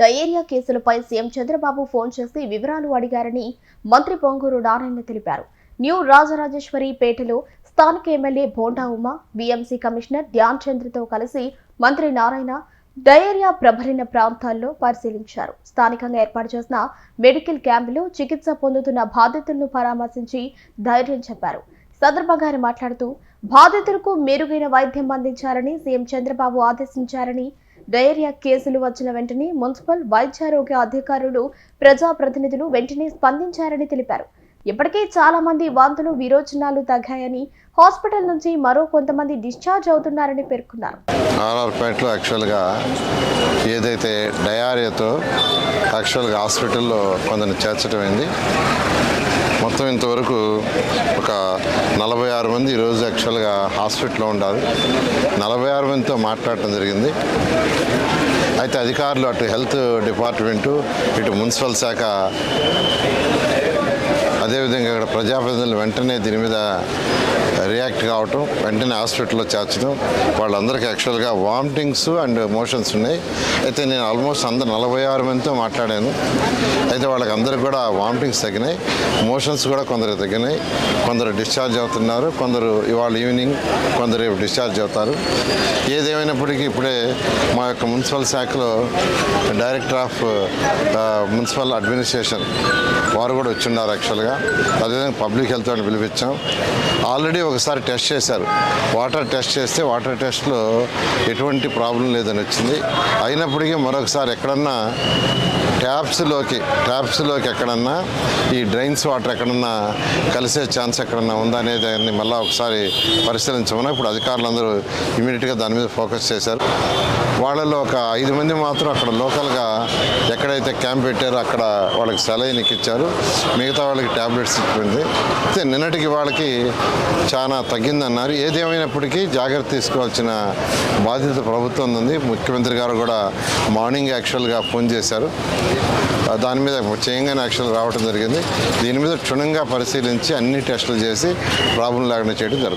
Diarrhoea కేసులపై CM Chandrababu phone చేసి వివరాలు అడిగారని మంత్రి పొంగూరు నారాయణ తెలిపారు. న్యూ రాజరాజేశ్వరి పేటలో స్థానిక MLA Bonda Uma BMC commissioner Dhyan చంద్రతో కలిసి మంత్రి నారాయణ డయేరియా ప్రబలిన ప్రాంతాల్లో పరిశీలించారు. స్థానికంగా ఏర్పాటు చేసిన మెడికల్ క్యాంపులో చికిత్స పొందుతున్న బాధితులను పరామర్శించి ధైర్యం చెప్పారు. సందర్భంగా ఆయన మాట్లాడుతూ బాధితులకు మెరుగైన వైద్యం అందించాలని సీఎం చంద్రబాబు ఆదేశించారని డయేరియా కేసులు వచ్చిన వెంటనే మున్సిపల్ వైద్యారోగ్య అధికారులు ప్రజాప్రతినిధులు వెంటనే స్పందించారని తెలిపారు. ఇప్పటికే చాలా మంది వాంతులు విరోచనాలు తగ్గాయని హాస్పిటల్ నుంచి మరో కొంతమంది డిశ్చార్జ్ అవుతున్నారని పేర్కొన్నారు. ఆర్ఆర్పేటలో యాక్చువల్గా ఏదైతే డయారియాతో యాక్చువల్గా హాస్పిటల్లో కొందరిని చేర్చడం అయింది మొత్తం ఇంతవరకు ఒక నలభై ఆరు మంది ఈరోజు యాక్చువల్గా హాస్పిటల్లో ఉండాలి. నలభై ఆరు మందితో మాట్లాడటం జరిగింది. అయితే అధికారులు అటు హెల్త్ డిపార్ట్మెంటు ఇటు మున్సిపల్ శాఖ అదేవిధంగా ఇక్కడ ప్రజాప్రతినిధులు వెంటనే దీని మీద రియాక్ట్ కావటం వెంటనే హాస్పిటల్లో చేర్చడం వాళ్ళందరికీ యాక్చువల్గా వామిటింగ్స్ అండ్ మోషన్స్ ఉన్నాయి. అయితే నేను ఆల్మోస్ట్ అందరు నలభై ఆరు మందితో మాట్లాడాను. అయితే వాళ్ళకి అందరికి కూడా వామిటింగ్స్ తగ్గినాయి మోషన్స్ కూడా కొందరు తగ్గినాయి. కొందరు డిశ్చార్జ్ అవుతున్నారు కొందరు ఇవాళ ఈవినింగ్ కొందరు రేపు డిశ్చార్జ్ అవుతారు. ఏదేమైనప్పటికీ ఇప్పుడే మా యొక్క మున్సిపల్ శాఖలో డైరెక్టర్ ఆఫ్ మున్సిపల్ అడ్మినిస్ట్రేషన్ వారు కూడా వచ్చిన్నారు యాక్చువల్గా అదేవిధంగా పబ్లిక్ హెల్త్ అని పిలిపించాం. ఆల్రెడీ ఒకసారి టెస్ట్ చేశారు. వాటర్ టెస్ట్ చేస్తే వాటర్ టెస్ట్లో ఎటువంటి ప్రాబ్లం లేదని వచ్చింది. అయినప్పటికీ మరొకసారి ఎక్కడన్నా ట్యాప్స్లోకి ట్యాప్స్లోకి ఎక్కడన్నా ఈ డ్రైన్స్ వాటర్ ఎక్కడన్నా కలిసే ఛాన్స్ ఎక్కడన్నా ఉందా అనేది దాన్ని మళ్ళీ ఒకసారి పరిశీలించమని ఇప్పుడు అధికారులందరూ ఇమీడియట్గా దాని మీద ఫోకస్ చేశారు. వాళ్ళలో ఒక ఐదు మంది మాత్రం అక్కడ లోకల్గా ఎక్కడైతే క్యాంప్ పెట్టారో అక్కడ వాళ్ళకి సెలైన్ ఎక్కిచ్చారు మిగతా వాళ్ళకి ట్యాబ్లెట్స్ ఇచ్చింది. అయితే నిన్నటికి వాళ్ళకి చాలా తగ్గిందన్నారు. ఏదేమైనప్పటికీ జాగ్రత్త తీసుకోవాల్సిన బాధ్యత ప్రభుత్వం ఉంది. ముఖ్యమంత్రి గారు కూడా మార్నింగ్ యాక్చువల్గా ఫోన్ చేశారు. దాని మీద చేయంగానే యాక్చువల్ రావడం జరిగింది. దీని మీద క్షుణ్ణంగా పరిశీలించి అన్ని టెస్టులు చేసి ప్రాబ్లం లేకుండా చేయడం జరుగుతుంది.